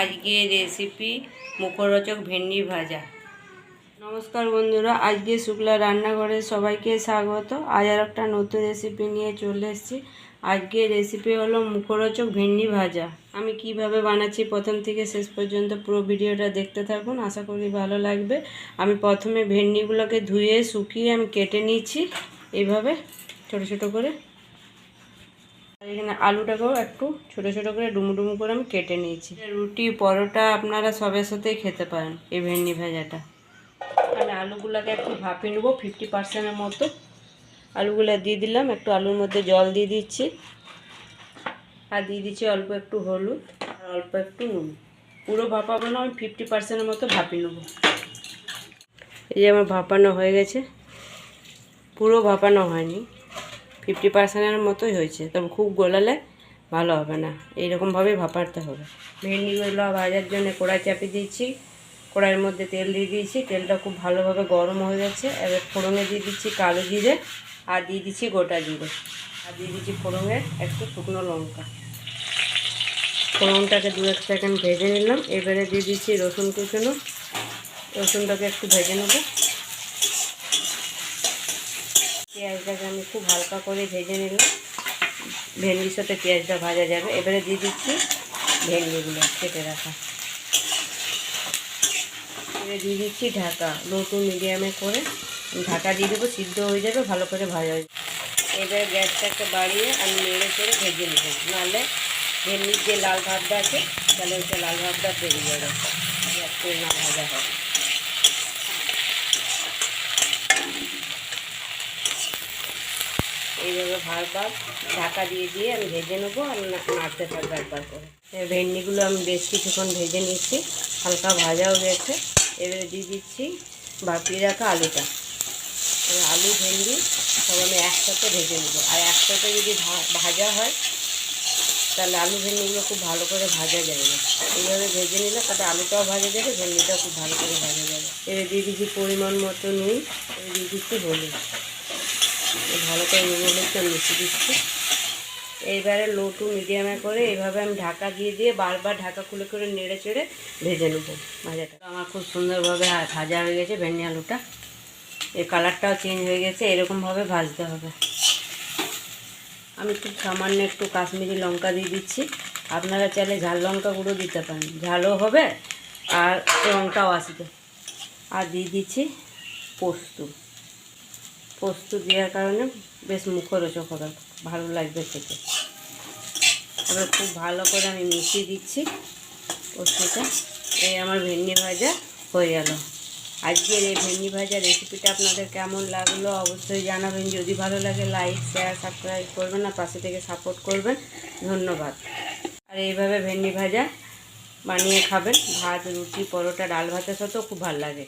আজকে রেসিপি মুখরোচক ভেন্ডি ভাজা। নমস্কার বন্ধুরা, আজকে শুক্লা রান্নাঘরে সবাইকে স্বাগত। আজ আর একটা নতুন রেসিপি নিয়ে চলে এসেছি। আজকে রেসিপি হলো মুখরোচক ভেন্ডি ভাজা। আমি কীভাবে বানাচ্ছি প্রথম থেকে শেষ পর্যন্ত পুরো ভিডিওটা দেখতে থাকুন, আশা করি ভালো লাগবে। আমি প্রথমে ভেন্ডিগুলোকে ধুয়ে শুকিয়ে আমি কেটে নিচ্ছি। এইভাবে ছোট ছোট করে আর এখানে আলুটাকেও একটু ছোট ছোট করে ডুমু ডুমু করে আমি কেটে নিয়েছি। রুটি, পরোটা আপনারা সবের সাথেই খেতে পারেন, এই ভেন্ডি ভাজাটা। আমি আলুগুলোকে একটু ভাপিয়ে নেব ফিফটি পার্সেন্টের মতো। আলুগুলো দিয়ে দিলাম, একটু আলুর মধ্যে জল দিয়ে দিচ্ছি। আর দিয়ে দিচ্ছি অল্প একটু হলুদ, আর অল্প একটু নুন। পুরো ভাপাবো না, আমি ফিফটি পার্সেন্টের মতো ভাপিয়ে নেব। এই যে আমার ভাপানো হয়ে গেছে। পুরো ভাপানো হয়নি। ফিফটি পার্সেন্টের মতোই হয়েছে। তবে খুব গোলালে ভালো হবে না। এইরকমভাবে ভাপাতে হবে। ভেন্ডিগুলো ভাজার জন্য কড়াই চাপিয়ে দিয়েছি। কড়াইয়ের মধ্যে তেল দিয়ে দিয়েছি। তেলটা খুব ভালোভাবে গরম হয়ে গেছে। এবার ফোড়নে দিয়ে দিচ্ছি কালো জিরে আর দিয়ে দিচ্ছি গোটা জিরে। আর দিয়ে দিচ্ছি ফোড়নের একটু শুকনো লঙ্কা। ফোড়নটাকে দু এক সেকেন্ড ভেজে নিলাম। এবারে দিয়ে দিচ্ছি রসুন কুচনো। রসুনটাকে একটু ভেজে নেব। পেঁয়াজটাকে আমি খুব হালকা করে ভেজে নিলাম। ভেন্ডির সাথে পেঁয়াজটা ভাজা যাবে। এবারে দিয়ে দিচ্ছি ভেন্ডিগুলো কেটে রাখা। এবারে দিয়ে দিচ্ছি ঢাকা। নতুন মিডিয়ামে করে ঢাকা দিয়ে দেবো, সিদ্ধ হয়ে যাবে, ভালো করে ভাজা হয়ে এবারে গ্যাসটাকে বাড়িয়ে আমি নেড়ে করে ভেজে নেব। নাহলে ভেন্ডির যে লাল ভাবটা আছে, তাহলে ওইটা লাল ভাবটা বেরিয়ে যাবে। গ্যাস করে না ভাজা হয়। এইভাবে বারবার ঢাকা দিয়ে দিয়ে আমি ভেজে নেব আর নাড়তে থাকব একবার করে। ভেন্ডিগুলো আমি বেশ কিছুক্ষণ ভেজে নিচ্ছি, হালকা ভাজাও গেছে এবারে দিয়ে দিচ্ছি ভাপিয়ে রাখা আলুটা। আলু, ভেন্ডি সব আমি একসাথে ভেজে নেব। আর একসাথে যদি ভাজা হয়, তাহলে আলু, ভেন্ডিগুলো খুব ভালো করে ভাজা যাবে এইভাবে ভেজে নিলে তাতে আলুটাও ভাজা যাবে, ভেন্ডিটাও খুব ভালো করে ভাজা যাবে। এবার দিয়ে দিচ্ছি পরিমাণ মতো নুন দিয়ে দিচ্ছি হলুদ। ভালো করে নুন হলুদটা মিশিয়ে দিচ্ছি। এইবারে লো টু মিডিয়ামে করে এইভাবে আমি ঢাকা দিয়ে দিয়ে বারবার ঢাকা খুলে করে নেড়ে চেড়ে ভেজে নেব ভাজাটা। আমার খুব সুন্দরভাবে ভাজা হয়ে গেছে ভেন্ডি আলুটা। এর কালারটাও চেঞ্জ হয়ে গেছে, এরকমভাবে ভাজতে হবে। আমি খুব সামান্য একটু কাশ্মীরি লঙ্কা দিয়ে দিচ্ছি। আপনারা চাইলে ঝাল লঙ্কা গুঁড়ো দিতে পারেন। ঝালও হবে আর রঙটাও আসবে। আর দিয়ে দিচ্ছি পোস্ত। পোস্ত দেওয়ার কারণে বেশ মুখরোচক হবে। ভালো লাগবে খেতে। এবার খুব ভালো করে আমি মিশিয়ে দিচ্ছি পোস্তটা। এই আমার ভেন্ডি ভাজা হয়ে গেল। আজকের এই ভেন্ডি ভাজা রেসিপিটা আপনাদের কেমন লাগল অবশ্যই জানাবেন। যদি ভালো লাগে, লাইক শেয়ার সাবস্ক্রাইব করবেন আর পাশে থেকে সাপোর্ট করবেন। ধন্যবাদ। আর এইভাবে ভেন্ডি ভাজা বানিয়ে খাবেন। ভাত, রুটি, পরোটা, ডাল ভাতের সাথেও খুব ভালো লাগে।